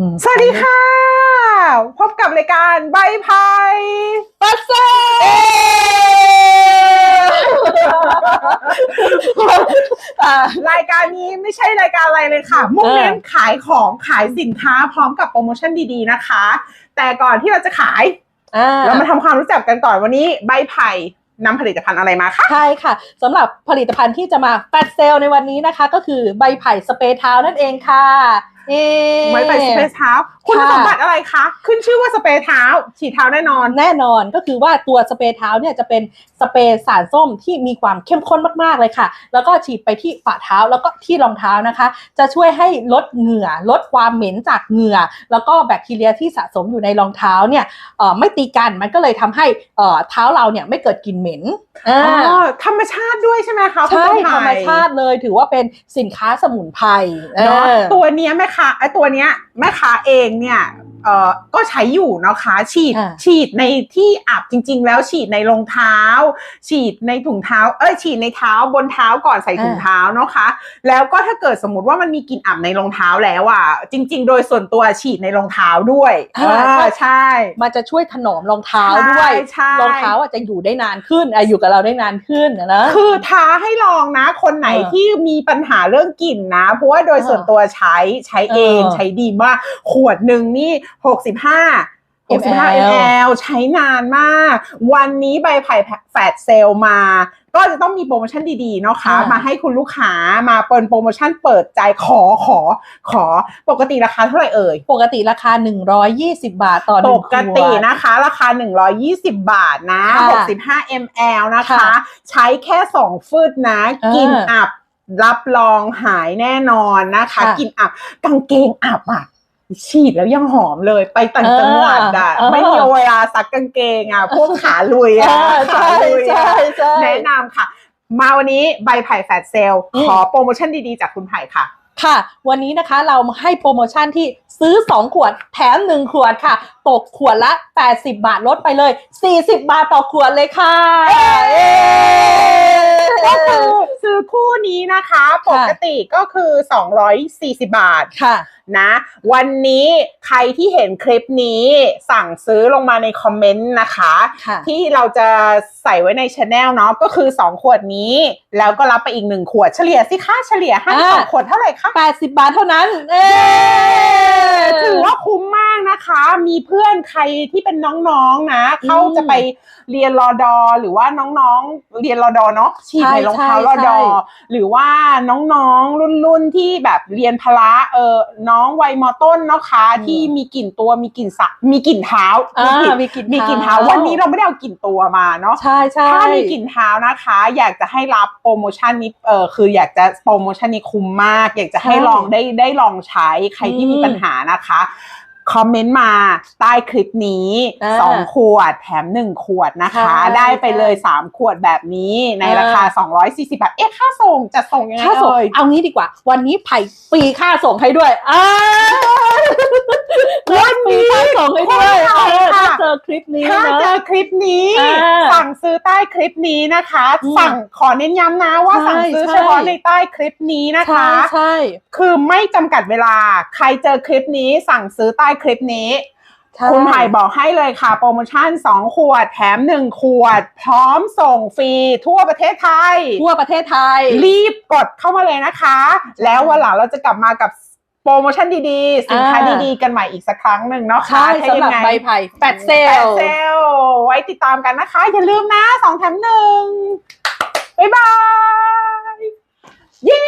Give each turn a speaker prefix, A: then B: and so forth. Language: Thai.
A: อืม
B: สวัสดีค่ะ พบกับรายการใบไพ่
A: ปัสเซอ่ารา
B: ยการนี้ไม่ใช่รายการอะไรเลยค่ะมุ่งเน้นขายของขายสินค้าพร้อมกับโปรโมชั่นดีๆนะคะ แต่ก่อนที่เราจะขาย
A: อ่า
B: เรามาทำความรู้จักกันก่อนวันนี้ใบไผ่นำผลิตภัณฑ์อะไรมาคะ
A: ใช่ค่ะสำหรับผลิตภัณฑ์ที่จะมาแฟตเซลในวันนี้นะคะ ก็คือใบไผ่สเปรย์เท้านั่นเองค่ะเอ๊ะ
B: ไม้ไผ่สเปรย์เท้า คุณ
A: ค่ะ
B: สมบัติอะไรคะ ขึ้นชื่อว่าสเปรย์เท้า ฉีดเท้าแน่นอน
A: แน่นอนก็คือว่าตัวสเปรย์เท้าเนี่ยจะเป็นสเปรย์สารส้มที่มีความเข้มข้นมากๆเลยค่ะ แล้วก็ฉีดไปที่ฝ่าเท้าแล้วก็ที่รองเท้านะคะ จะช่วยให้ลดเหงื่อ ลดความเหม็นจากเหงื่อ แล้วก็แบคทีเรียที่สะสมอยู่ในรองเท้าเนี่ยเอ่อไม่ตีกันมันก็เลยทำให้เอ่อเท้าเราเนี่ยไม่เกิดกลิ่นเหม็นอ่า
B: อ๋อธรรมชาติด้วยใช่ไหมคะคุณ
A: ใช่
B: ต้นไธ
A: รรมชาติเลยถือว่าเป็นสินค้าสมุนไพร
B: เนาะ
A: เออ
B: ตัวเนี้ยแม่ค้าไอ้ตัวเนี้ยแม่ค้าเองเนี่ย เอ่อก็ใช้อยู่นะคะ ฉีด
A: อ่า
B: ฉีดในที่อับจริง ๆ แล้วฉีดในรองเท้า ฉีดในถุงเท้า เอ้ยฉีดในเท้าบนเท้าก่อนใส่ถุงเท้าเนาะคะแล้วก็ถ้าเกิดสมมติว่ามันมีกลิ่นอับในรองเท้าแล้วอะจริง ๆ โดยส่วนตัวฉีดในรองเท้าด้วย
A: อ่า
B: เออใช่
A: มันจะช่วยถนอมรองเท้าด้วย
B: ใช่
A: รองเท้าอะจะอยู่ได้นานขึ้นอะอยู่กับเราได้นานขึ้นนะนะ
B: คือท้าให้ลองนะ คนไหน
A: เออ
B: ที่มีปัญหาเรื่องกลิ่นนะ เพราะว่าโดยส่วนตัวใช้ใช้เอง
A: เออ
B: ใช้ดีมาก ขวดหนึ่งนี่หกสิบห้าหกสิบห้า
A: ml
B: ml ใช้นานมาก วันนี้ใบไผ่แฟดเซลมา ก็จะต้องมีโปรโมชั่นดีๆเนาะคะ
A: อ่าม
B: มาให้คุณลูกค้ามาเปิดโปรโมชั่นเปิดใจขอขอขอ ปกติราคาเท่าไหร่เอ่ย
A: ปกติราคา 120 บาทต่อห
B: ป
A: นึ่ง
B: กติ
A: ขวด
B: นะคะ ราคา 120 บาทนะ
A: ค่ะ
B: 65 ml นะคะ
A: ค่ะ
B: ใช้แค่ 2 ฟืดนะ
A: เออ
B: กินอับรับรองหายแน่นอนนะคะ
A: ค่ะ
B: กินอับกางเกงอับอะ ฉีดแล้วยังหอมเลยไปต่างจังหวัดอะ
A: เออ
B: ไม่มีเวลาซักกางเกงอะพวกขาลุย
A: เอ
B: อะ
A: อ
B: ขา
A: ใช่
B: ลุย
A: ใช่
B: อะ
A: ใช่
B: แนะนำค่ะ มาวันนี้ใบไผ่แฟดเซล
A: อืม
B: ขอโปรโมชั่นดีๆจากคุณไผ่ค่ะ
A: ค่ะ วันนี้นะคะเราให้โปรโมชั่นที่ซื้อ 2 ขวดแถม 1 ขวดค่ะ ตกขวดละ 80 บาทลดไปเลย 40 บาทต่อขวดเลยค่ะเย้
B: ก็คือซื้อ คู่นี้นะคะ ปกติก็คือ 240 บาท
A: ค่ะ
B: นะ วันนี้ใครที่เห็นคลิปนี้สั่งซื้อลงมาในคอมเมนต์นะคะ
A: ค่ะ
B: ที่เราจะใส่ไว้ในช anel เนาะก็คือ 2 ขวดนี้ แล้วก็รับไปอีก 1 ขวดเฉลี่ยสิค่าเฉลี่ยให้
A: อ่า
B: สองขวดเท่าไหร่คะ
A: 80 บาทเท่านั้น เอ้
B: ถือว่าคุ้มมากนะคะ มีเพื่อนใครที่เป็นน้องๆนะ เขาจะไปเรียนรอดอหรือว่าน้องๆ เรียนรอดอเนาะฉีดในรองเท้ารอดอหรือว่าน้องๆรุ่นๆที่แบบเรียนพละเออน้องวัยมอต้นเนาะคะ
A: อืม
B: ที่มีกลิ่นตัวมีกลิ่นสะมีกลิ่นเท้า
A: อ่า
B: มี
A: มีกลิ่น
B: มีกลิ่นเท้าวันนี้เราไม่ได้เอากลิ่นตัวมาเนาะ
A: ใช่ใช่
B: ถ้ามีกลิ่นเท้านะคะ อยากจะให้รับโปรโมชั่นนี้เออคืออยากจะโปรโมชั่นนี้คุ้มมาก อยากจะให้
A: ใช่
B: ลองได้ได้ลองใช้ใครที่มี
A: อืม
B: ปัญหานะคะ คอมเมนต์มาใต้คลิปนี้
A: อ่า
B: สองขวดแถมหนึ่งขวดนะคะ
A: ใช่
B: ได้ไปเลย
A: ใช่
B: 3ขวดแบบนี้ใน
A: อ่า
B: ราคา 240 บาท เอ๊ะ ค่าส่งจะส่งยังไง
A: ค่าส่ง
B: เอ่ย
A: เอางี้ดีกว่า วันนี้ไผ่ฟรีค่าส่งให้ด้วยอ่า
B: วัน
A: ฟรี
B: นี้
A: ค่าส่งให้ด้วย
B: คนไทย
A: เออ
B: ค่ะ
A: ถ้าเจอคลิปนี้
B: ถ้า
A: นะ
B: เจอคลิปนี้
A: อ่า
B: สั่งซื้อใต้คลิปนี้นะคะ
A: อืม
B: สั่งขอเน้นย้ำนะว่า
A: ใช่
B: สั่งซื้อ
A: ใช่
B: เฉพาะในใต้คลิปนี้นะคะ
A: ใช่ใช่
B: คือไม่จำกัดเวลา ใครเจอคลิปนี้ สั่งซื้อใต้คลิปนี้
A: ใช่
B: คุณไผ่บอกให้เลยค่ะ โปรโมชั่น 2 ขวด แถม 1 ขวด พร้อมส่งฟรี ทั่วประเทศไทย
A: ทั่วประเทศไทย
B: รีบกดเข้ามาเลยนะคะ แล้ววันหลังเราจะกลับมากับ โปรโมชั่นดีๆ สินค้าดีๆ กันใหม่อีกสักครั้งหนึ่งเนาะค่ะ
A: สำหรับใบไผ่แปดเซล
B: แปดเซลไว้ติดตามกันนะคะ อย่าลืมนะสองแถมหนึ่งบ๊ายบาย เย้